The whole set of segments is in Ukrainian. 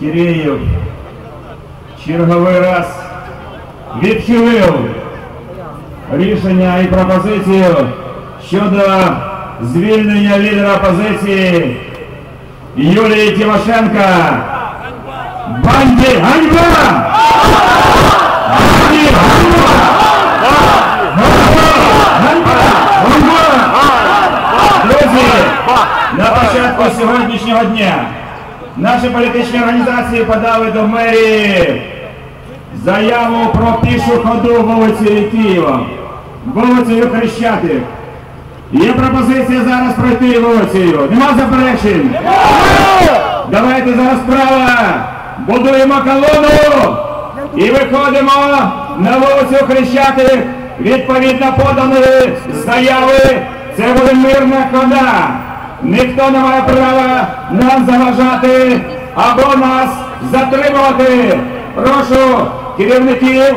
Киреєв черговий раз відхилив рішення і пропозицію щодо звільнення лідера опозиції Юлії Тимошенко. Банді ганьба! Банді ганьба! Ганьба! Ганьба! Друзі, на початку сьогоднішнього дня наші політичні організації подали до мерії заяву про пішу ходу вулицею Києва, вулицею Хрещатик. Є пропозиція зараз пройти вулицею. Нема заперечень. Давайте зараз справа. Будуємо колону і виходимо на вулицю Хрещатик. Відповідно поданої заяви. Це буде мирна хода. Ніхто не має права нам заважати або нас затримувати. Прошу керівників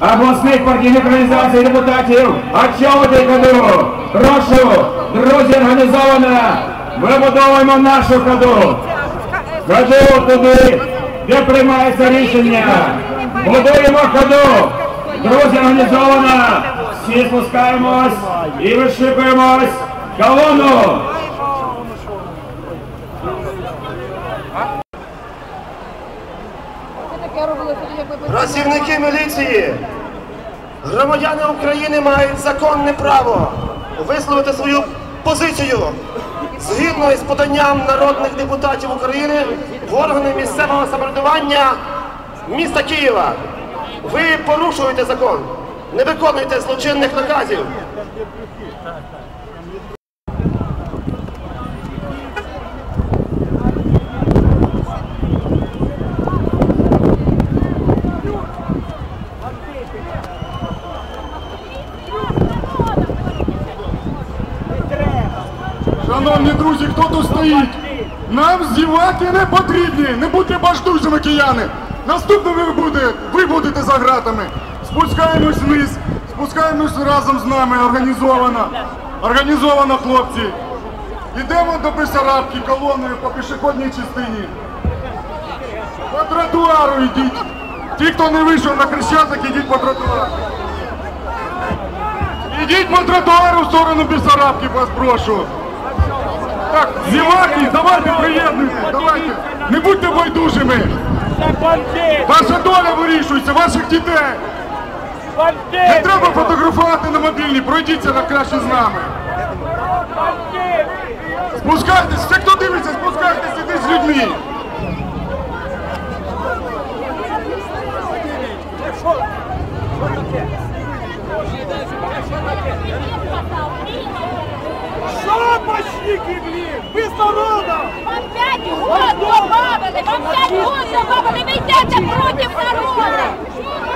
обласних партійних організацій депутатів очолити ходу. Прошу, друзі, організовано, вибудовуємо нашу ходу. Ходу туди, де приймається рішення. Будуємо ходу. Друзі, організовано. Всі спускаємось і вишикуємось. Колону! Це таке робили, тоді як ви Працівники міліції, громадяни України мають законне право висловити свою позицію згідно із поданням народних депутатів України в органи місцевого самоврядування міста Києва. Ви порушуєте закон, не виконуєте злочинних наказів. Шановні друзі, хто тут стоїть? Нам здівати не потрібні, не будьте баждужими кияни. Наступне ви будете, ви будете за гратами. Спускаємось вниз, спускаємось разом з нами організовано. Організовано, хлопці. Йдемо до Бесарабки колоною по пішохідній частині. По тротуару йдіть. Ті, хто не вийшов на Хрещатик, ідіть по тротуару. Ідіть по тротуару в сторону Бесарабки, вас прошу. Так, зіваки, давайте приєднуйтесь, давайте. Не будьте байдужими. Ваша доля вирішується, ваших дітей. Не треба фотографувати на мобільні, пройдіться на краще з нами. Спускайтесь, все, хто дивиться, спускайтесь, ідіть з людьми. Шапочники, блин! Вы с народом! Вам пять год добавили, вам пять год добавили, вы идете против народа!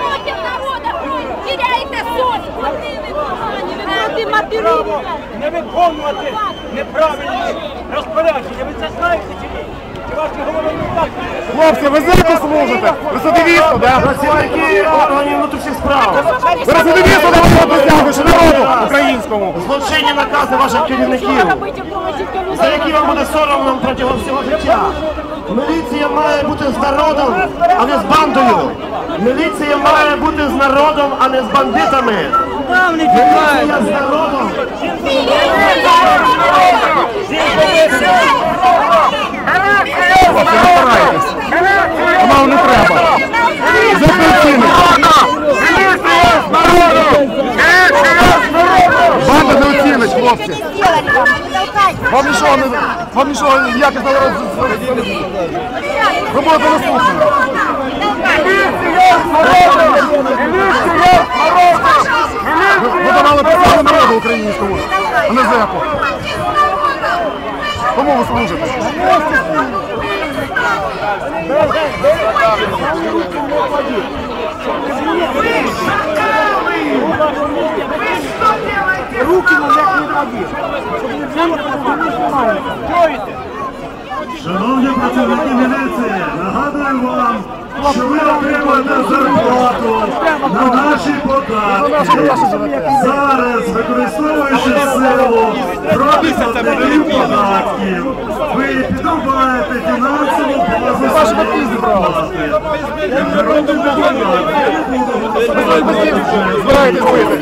Против народа! Теряете совесть! Проти материнства! Не виконувати неправильні розпорядження. Ви це знаєте чи ні? Хлопці, ви знаєте служите? Рецидивісту, да? Працівники органів внутрішніх справ. Ви рецидивісту давали присягу, що народу українському. Злочинні накази ваших керівників. за які вам буде соромно протягом всього життя. Міліція має бути з народом, а не з бандою. Міліція має бути з народом, а не з бандитами. Мало не треба. За причини. Банда не оцінить, хлопці. Вам нічого не... Вам нічого народ... Ви будете наступними. Ви, ви давали присягу народу українському, не зеку. Кому ви служите? Шановні працівники міліції, нагадую вам, що ви отримуєте зарплату на наші податки. Зараз, використовуючи силу проти платників податків, ви підрубаєте фінансову базу своєї народний депутат, я не буду голосувати за бюджет. Збираєтесь бити.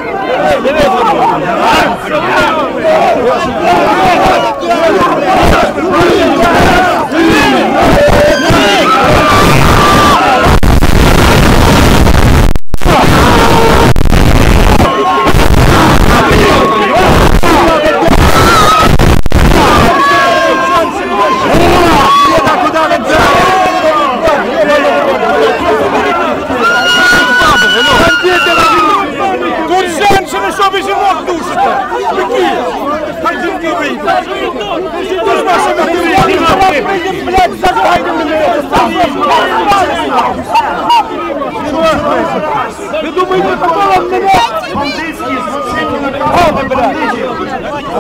Тут женщини, що ви жінок душите? Які? Хай жінки вийдуть. Тут ж наші матері. Блядь, загайте мене. Ви думаєте, такого мене? Бандитські злочинні накази бандитів.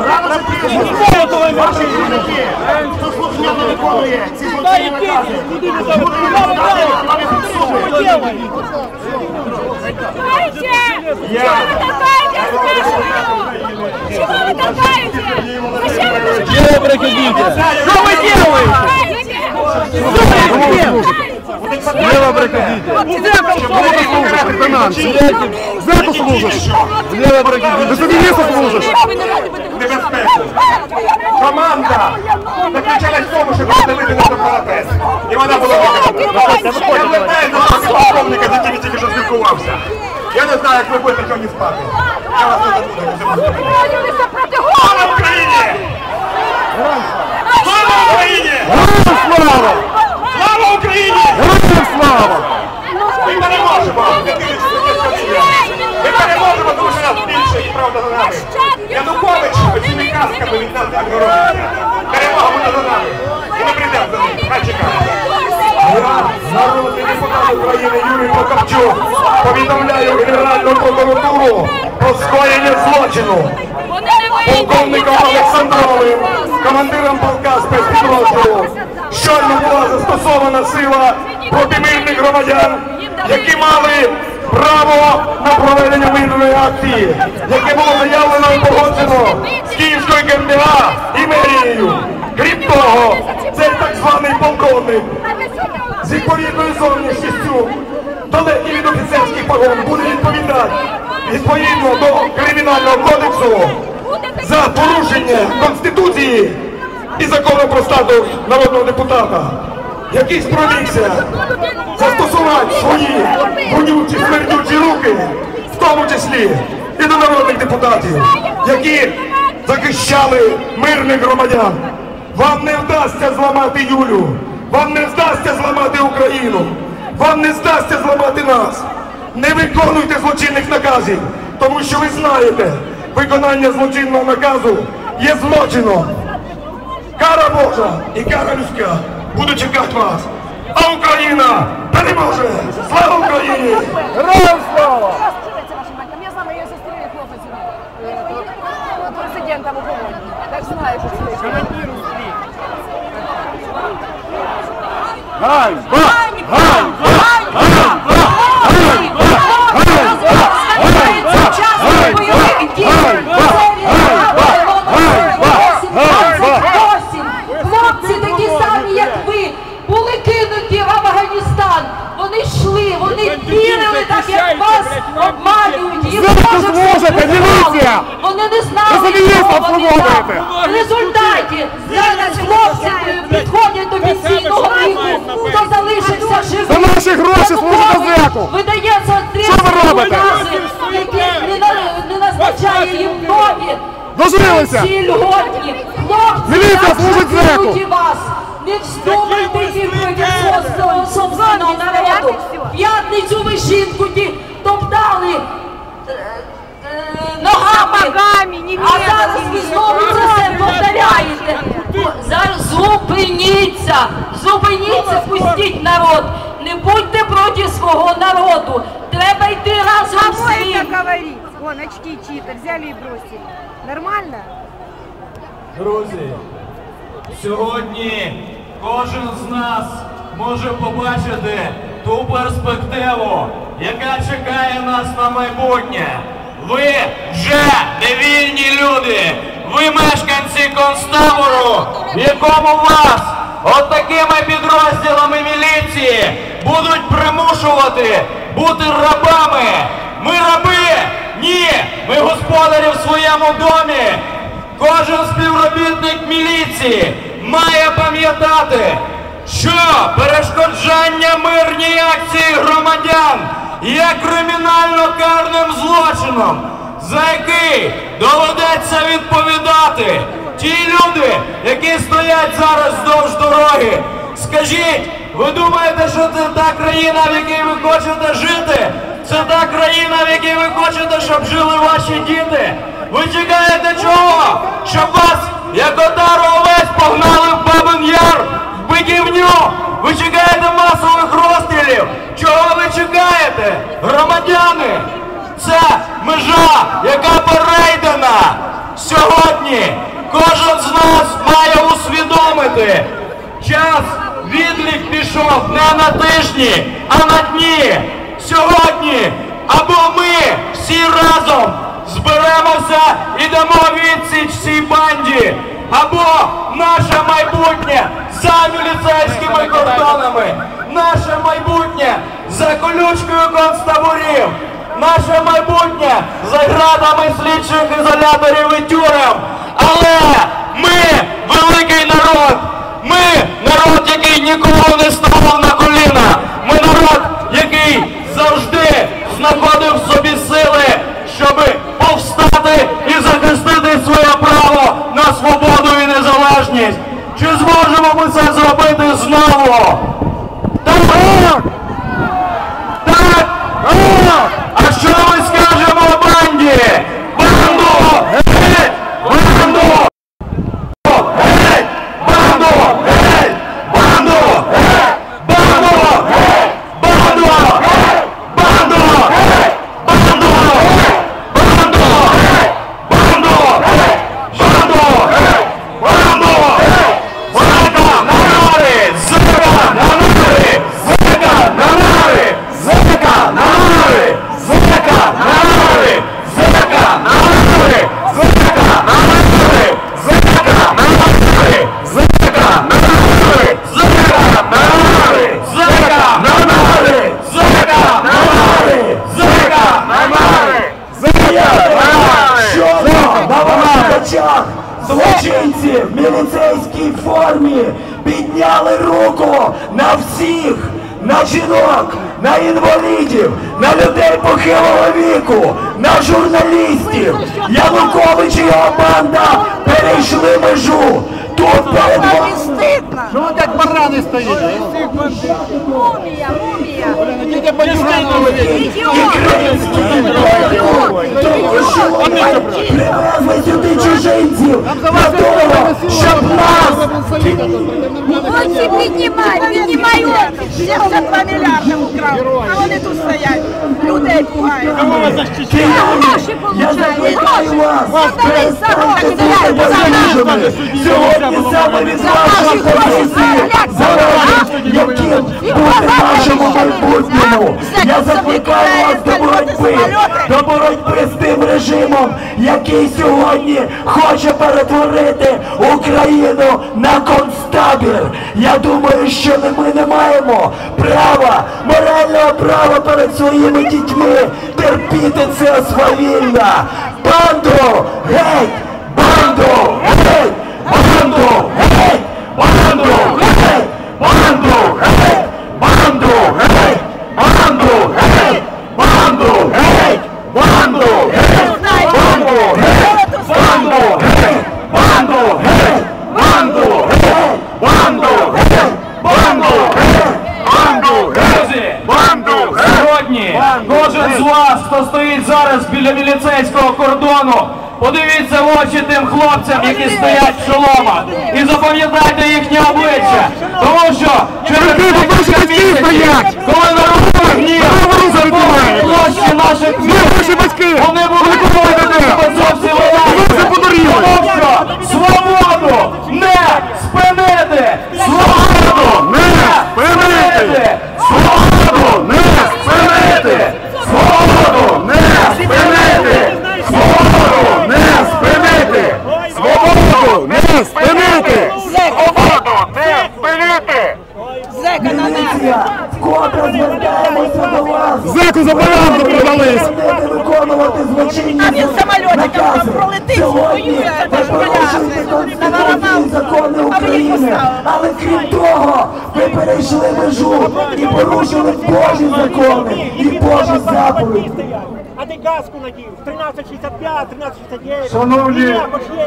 Рано чи пізно ваші жінки, хто слухняно виконує ці злочинні накази, буде відповідати на суми. Чего вы толкаете, спрашиваю? Чего вы толкаете? Зачем вы толкаете? Чего вы проходите? Что вы делаете? Влево проходите. Лейтенант, Зеку служиш. Влево проходите. Ти собі місто служиш. Команда заключалась в тому, щоб роздавити на парапет. І вона була виконана. Я звертаюся до полковника, з яким я тільки що спілкувався. Я не знаю, як ви будете сьогодні спати. Я вас не забуду, Слава. Україні! Слава Україні! Слава Україні! Слава! Ми переможемо! Ми переможемо, тому що нас більше і правда за нами. Янукович оціми казками від нас не відгородиться. Перемога буде за нами. І ми прийдемо за ним. Хай чекає. Я, народний депутат України Юрій Прокопчук, повідомляю Генеральну прокуратуру про скоєння злочину полковником Олександровим, командиром полка спецпідрозділу. Щойно була застосована сила проти мирних громадян, які мали право на проведення мирної акції, яке було заявлено і погоджено з Київською КМДА і мерією. Крім того, цей так званий полковник з відповідною зовнішністю, далекий від офіцерських погон, буде відповідати відповідно до кримінального кодексу за порушення Конституції і закону про статус народного депутата, який спромігся застосувати свої вонючі смердючі руки, в тому числі і до народних депутатів, які захищали мирних громадян. Вам не вдасться зламати Юлю, вам не вдасться зламати Україну, вам не вдасться зламати нас. Не виконуйте злочинних наказів, тому що ви знаєте, виконання злочинного наказу є злочином. Кара Божа і кара людська будуть чекати вас. А Україна переможе! Слава Україні! Героям слава! Я знаю, я зустріли хлопець е, президента в Україні. Так знаю, що це. Ганьба! Ганьба! Хлопці такі самі, як ви, були кинуті в Афганістан. Вони йшли, вони вірили так, як вас обманюють. Їм Звідки теж все зможете, придумали. міліція? Вони не обслуговуєте. там. В результаті зараз хлопці підходять до пенсійного віку, хто залишився живий. За наші гроші служите зеку! Видається ви накази, які не, на- назначає їм нові. Дожилися! Ці льготні. Хлопці, Міліція служить зеку. вас. Не вздумайте їм проти собственного народу. В П'ятницю ви жінку топтали ногами. А зараз ви знову це все повторяєте. Зараз зупиніться, зупиніться, пустіть народ. Не будьте проти свого народу. Треба йти разом з Кому ним. это говорить? Вон, очки чьи-то взяли и бросили. Нормально? Друзі, сьогодні кожен з нас може побачити ту перспективу, яка чекає нас на майбутнє. Ви вже не вільні люди, ви мешканці концтабору, в якому вас от підрозділами міліції будуть примушувати бути рабами. Ми раби? Ні, ми господарі в своєму домі. Кожен співробітник міліції має пам'ятати, що перешкоджання мирній акції громадян є кримінально карним злочином, за який доведеться відповідати. Ті люди, які стоять зараз вздовж дороги, скажіть, ви думаєте, що це та країна, в якій ви хочете жити? Це та країна, в якій ви хочете, щоб жили ваші діти? Ви чекаєте чого? Щоб вас, як отару овець, погнали в Бабин Яр, биківню? Ви чекаєте масових розстрілів? Чого ви чекаєте? Громадяни! Це межа, яка перейдена сьогодні. Кожен з нас має усвідомити. Час відлік пішов не на тижні, а на дні. Сьогодні або ми всі разом зберемося і дамо відсіч цій банді, або наше майбутнє за міліцейськими кордонами, наше майбутнє за колючкою концтаборів, наше майбутнє за градами слідчих ізоляторів і тюрем. Але ми великий народ. Ми народ, який ніколи не ставав на коліна. Ми народ, який завжди знаходив в собі сили, щоб повстати і захистити своє право на свободу і незалежність. Чи зможемо ми це зробити знову? Так! Злочинці в міліцейській формі підняли руку на всіх, на жінок, на інвалідів, на людей похилого віку, на журналістів. Янукович і його банда перейшли межу. Тут перед що ви як барани стоїте? Мумія, мумія. Діти бандюгани ловити. Ідіот! Ідіот! Привезли сюди чужинців! Для того, щоб нас... Оці піднімай, піднімай оці! Я мільярди украв, а вони тут стоять. Людей пугають. Кого ви защищаєте? Гроші получають, гроші. Вас за гроші. Сьогодні саме від вас залежить, яким буде нашому майбутньому. Я закликаю вас до боротьби, до боротьби з тим режимом, який сьогодні хоче перетворити Україну на концтабір. Я думаю, що ми не маємо права, морального права перед своїми дітьми терпіти це свавілля. Банду! Геть! Банду! Геть! Банду! Геть! Банду! Геть! Банду! Геть! Банду! Геть! Банду! Геть! Банду! Геть! Банду! Геть! Банду! Геть! Банду! Банду! Геть! Банду! Геть! Банду! Геть! Банду! Друзі, Банду! сьогодні кожен з вас, хто стоїть зараз біля міліцейського кордону, подивіться в очі тим хлопцям, які стоять в шоломах, і запам'ятайте їхнє обличчя, тому що через декілька місяців, коли на руках гнів, площі наших міст, вони будуть зовсім інакше. Тому що свободу не спинити! Свободу не спинити! Свободу не спинити! Свободу не спинити! Свободу не спинити! Свободу не спинити! Свободу не спинити! Зека на нас. вкотре звертаємося до вас. За баранку продались. Виконувати злочинні А він пролетить, Сьогодні воює, ж закони України. Але крім того, ви перейшли межу і порушили Божі закони і Божі заповіді. Ти газку надів. 1365, 1369. Шановні,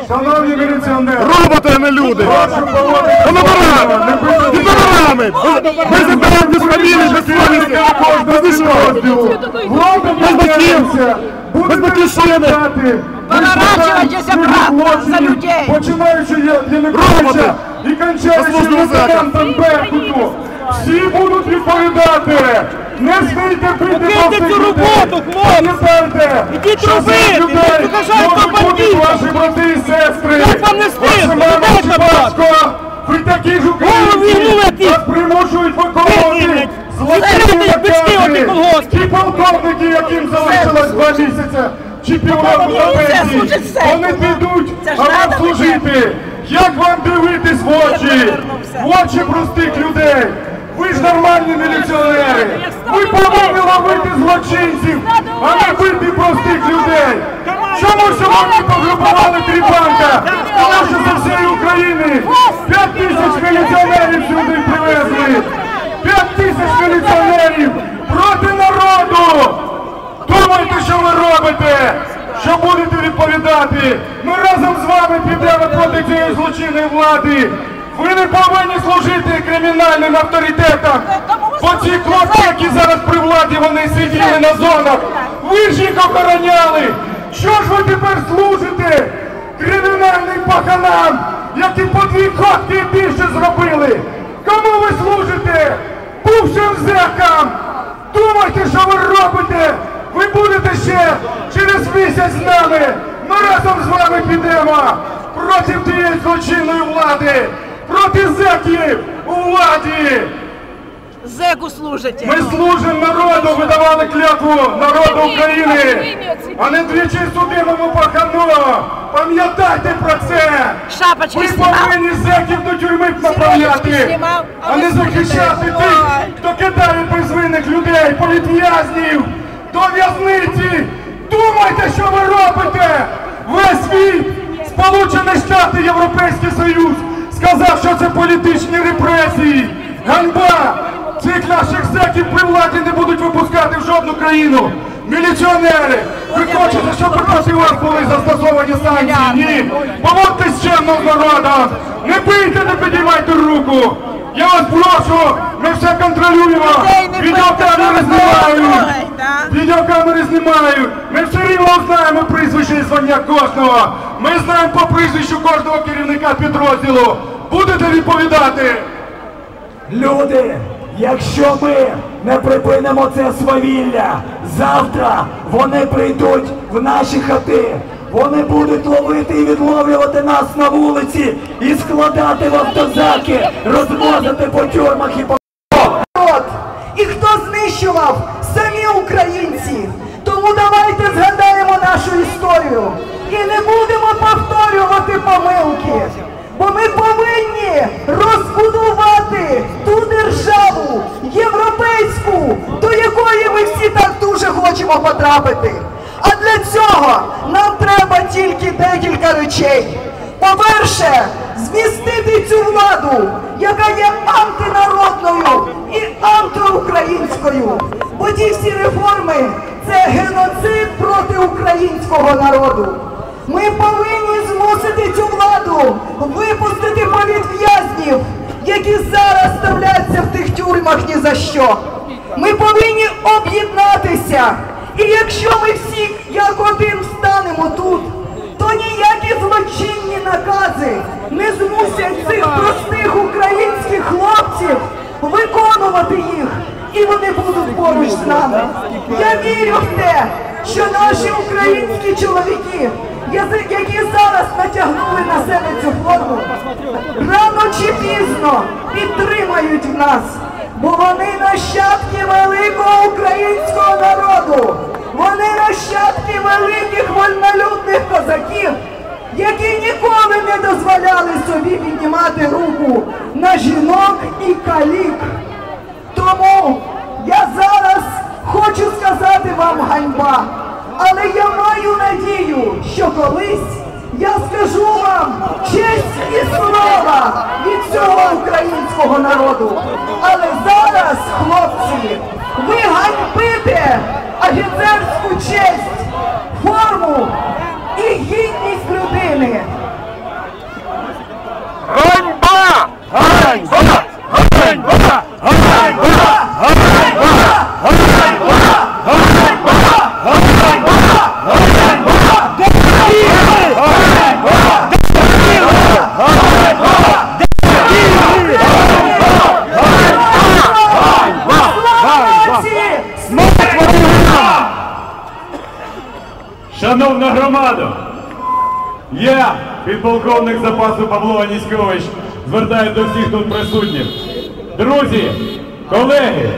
шановні міліціонери, Роботи, а не люди. прошу поводити Гонорарами! Гонорарами! Без ідеї, без фамілії, без совісті! Без нічого! Влада Без батьків! Без батьківщини! правда злочини, за людей. Починаючи! Януковича і кончаючи президентом Беркуту. Всі будуть відповідати. Не смійте бити Покиньте цю роботу, хлопці! Ідіть робити, покажайте можуть бути ваші брати і сестри. Як вам не стидно? Дайте Чіпашко, ви такі ж українці, вас примушують виконувати злочинні накази. Ті полковники, яким залишилось два місяця, чи півроку Це пенсії, вони підуть, а вам служити. Як вам дивитись в очі? В очі простих людей. Ви ж нормальні міліціонери. Ви повинні ловити злочинців, а не бити простих людей. Чому сьогодні пограбували три банка? Тому що з всієї України 5 тисяч міліціонерів сюди привезли. 5 тисяч міліціонерів проти народу. Думайте, що ви робите, що будете відповідати. Ми разом з вами підемо проти цієї злочинної влади. Ви не повинні служити кримінальним авторитетам. Бо ці хлопці, які зараз при владі, вони сиділи на зонах. Ви ж їх охороняли. Що ж ви тепер служите кримінальним паханам, які по дві і більше зробили? Кому ви служите? Бувшим зекам! Думайте, що ви робите! Ви будете ще через місяць з нами! Ми разом з вами підемо проти тієї злочинної влади! Проти зеків у владі! Зеку служите. Ми служимо народу, ви давали клятву народу України! А не двічі судимому пахану! Пам'ятайте про це! Шапочки Ви повинні зеків до тюрми направляти, а а не захищати тих, хто кидає безвинних людей, політв'язнів до в'язниці. Думайте, що ви робите! Весь світ, Сполучені Штати, Європейський Союз сказав, що це політичні репресії. Ганьба! Цих наших зеків при владі не будуть випускати в жодну країну. Міліціонери, ви хочете, щоб проти вас були застосовані санкції? Ні. Поводьтесь з народом. Не бийте, не підіймайте руку. Я вас прошу, ми все контролюємо. Людей не Відеокамери Відеокамери знімають. Ми все рівно знаємо прізвище і звання кожного. Ми знаємо по прізвищу кожного керівника підрозділу. Будете відповідати? Люди, якщо ми не припинимо це свавілля, завтра вони прийдуть в наші хати. Вони будуть ловити і відловлювати нас на вулиці і складати в автозаки, розвозити по тюрмах і по і хто знищував самі українці. Тому давайте згадаємо нашу історію і не будемо повторювати помилки. Бо ми повинні розбудувати ту державу європейську, до якої ми всі так дуже хочемо потрапити. А для цього нам треба тільки декілька речей. По-перше, змістити цю владу, яка є антинародною і антиукраїнською. Бо ті всі реформи це геноцид проти українського народу. Ми повинні змусити цю владу випустити політв'язнів, які зараз ставляться в тих тюрмах ні за що. Ми повинні об'єднатися. І якщо ми всі як один встанемо тут, то ніякі злочинні накази не змусять цих простих українських хлопців виконувати їх, і вони будуть поруч з нами. Я вірю в те, що наші українські чоловіки, які зараз натягнули на себе цю форму, рано чи пізно підтримають нас, бо вони нащадки великого українського народу. Вони нащадки великих вольнолюбних козаків, які ніколи не дозволяли собі піднімати руку на жінок і калік. Тому я зараз хочу сказати вам ганьба, але я маю надію, що колись я скажу вам честь і слава від всього українського народу. Але зараз, хлопці, ви ганьбите офіцерську честь, форму і гідність людини. Ганьба! Ганьба! Громада, я, підполковник запасу Павло Аніськович, звертаюся до всіх тут присутніх. Друзі, колеги,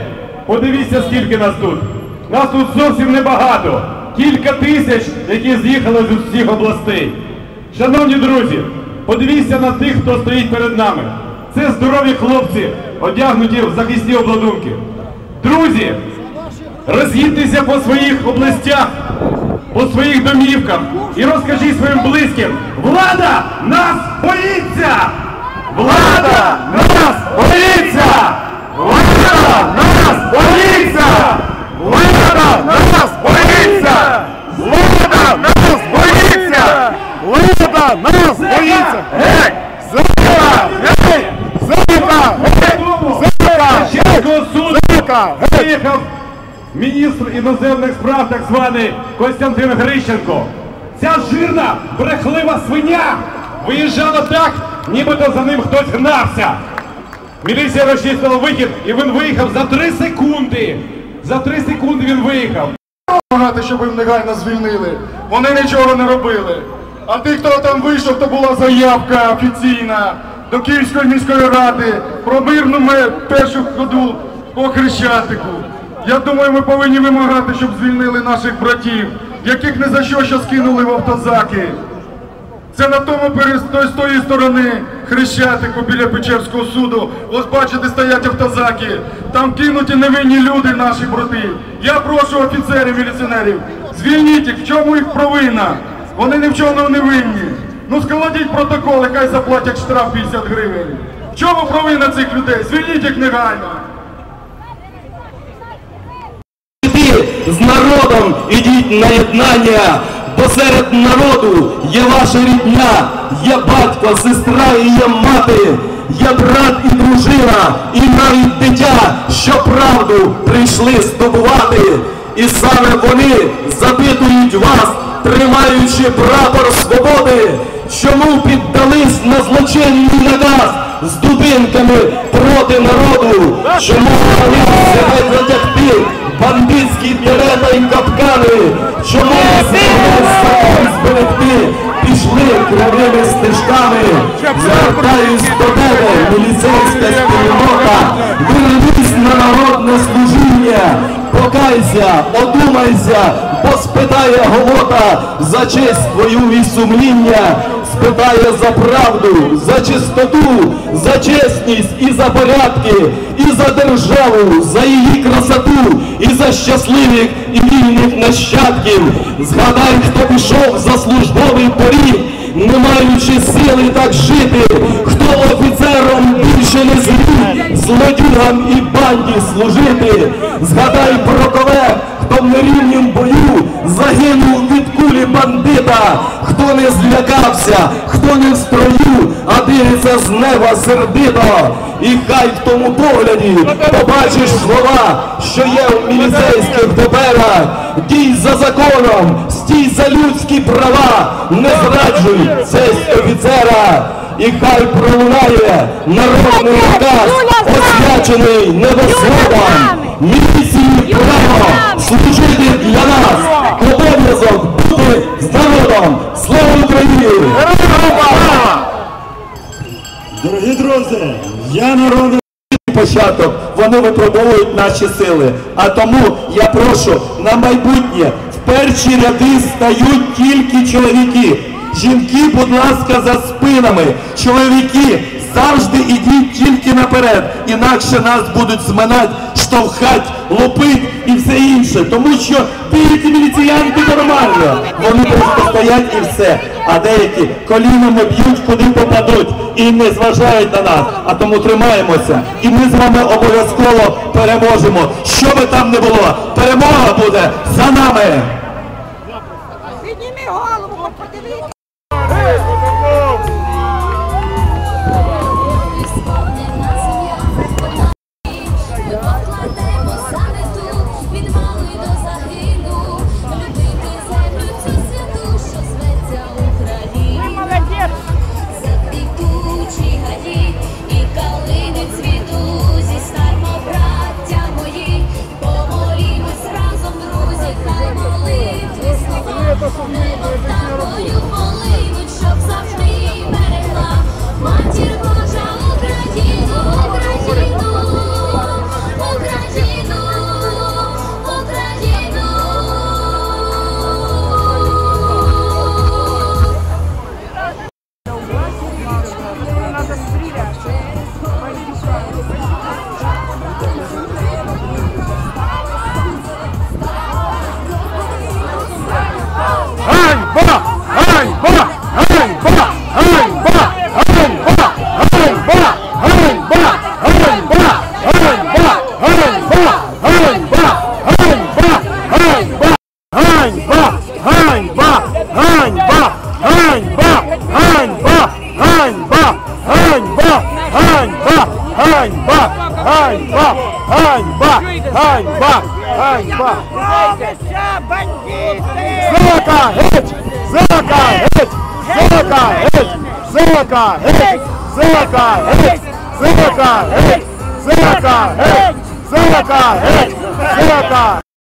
подивіться, скільки нас тут. Нас тут зовсім небагато. Кілька тисяч, які з'їхали з усіх областей. Шановні друзі, подивіться на тих, хто стоїть перед нами. Це здорові хлопці, одягнуті в захисні обладунки. Друзі, роз'їдьтеся по своїх областях, по своїх домівках і розкажіть своїм близьким, влада нас боїться! Влада нас боїться! Влада нас боїться! Влада нас боїться! Влада нас боїться! Влада нас боїться! Гей! Сука! Гей! Сука! Гей! Сука! Чеського суду приїхав міністр іноземних справ, так званий Костянтин Грищенко. Ця жирна, брехлива свиня виїжджала так, нібито за ним хтось гнався. Міліція розчистила вихід, і він виїхав за три секунди. За три секунди він виїхав. Щоб їм негайно звільнили. Вони нічого не робили. А ти, хто там вийшов, то була заявка офіційна до Київської міської ради про мирну першу ходу по Хрещатику. Я думаю, ми повинні вимагати, щоб звільнили наших братів, яких не за що що скинули в автозаки. Це на тому з тої сторони Хрещатику біля Печерського суду. Ось бачите, стоять автозаки. Там кинуті невинні люди, наші брати. Я прошу офіцерів, міліціонерів, звільніть їх, в чому їх провина? Вони ні в чому не винні. Ну складіть протокол, хай заплатять штраф 50 гривень. В чому провина цих людей? Звільніть їх негайно. Іди з народом ідіть на єднання, бо серед народу є ваша рідня, є батько, сестра і є мати, є брат і дружина, і навіть дитя, що правду прийшли здобувати. І саме вони запитують вас, тримаючи прапор свободи, чому піддались на злочинний наказ з дубинками проти народу, чому вони себе затягти бандитські дерета і капкани, чому змогли закон зберегти, пішли кривими стежками, звертаюсь до тебе, міліцейська спільнота, вирвись на народне служіння, покайся, одумайся, бо спитає голота за честь твою і сумління, спитає за правду, за чистоту, за чесність і за порядки, і за державу, за її красоту, і за щасливих і вільних нащадків. Згадай, хто пішов за службовий поріг, не маючи сили так жити, хто офіцером більше не зміг, злодюгам і банді служити. Згадай про колег, хто в нерівнім бою загинув від кулі бандита, хто не злякався, хто не в строю, а дивиться з неба сердито. І хай в тому погляді побачиш слова, що є в міліцейських доперах. Дій за законом, стій за людські права, не зраджуй честь офіцера. І хай пролунає народний наказ, освячений небосвобом. Міліції право служити для нас, обов'язок бути з народом. Слава Україні! Дорогі друзі, я народний початок, вони випробовують наші сили. А тому я прошу на майбутнє в перші ряди стають тільки чоловіки. Жінки, будь ласка, за спинами. Чоловіки, завжди ідіть тільки наперед, інакше нас будуть зминати штовхать, лупить і все інше. Тому що деякі міліціянти нормально, вони просто стоять і все. А деякі колінами б'ють, куди попадуть і не зважають на нас. А тому тримаємося. І ми з вами обов'язково переможемо. Що би там не було, перемога буде за нами. Zaka, hey! Zaka, hey! Zaka, hey! Zaka, hey! Zaka, hey! Zaka, hey!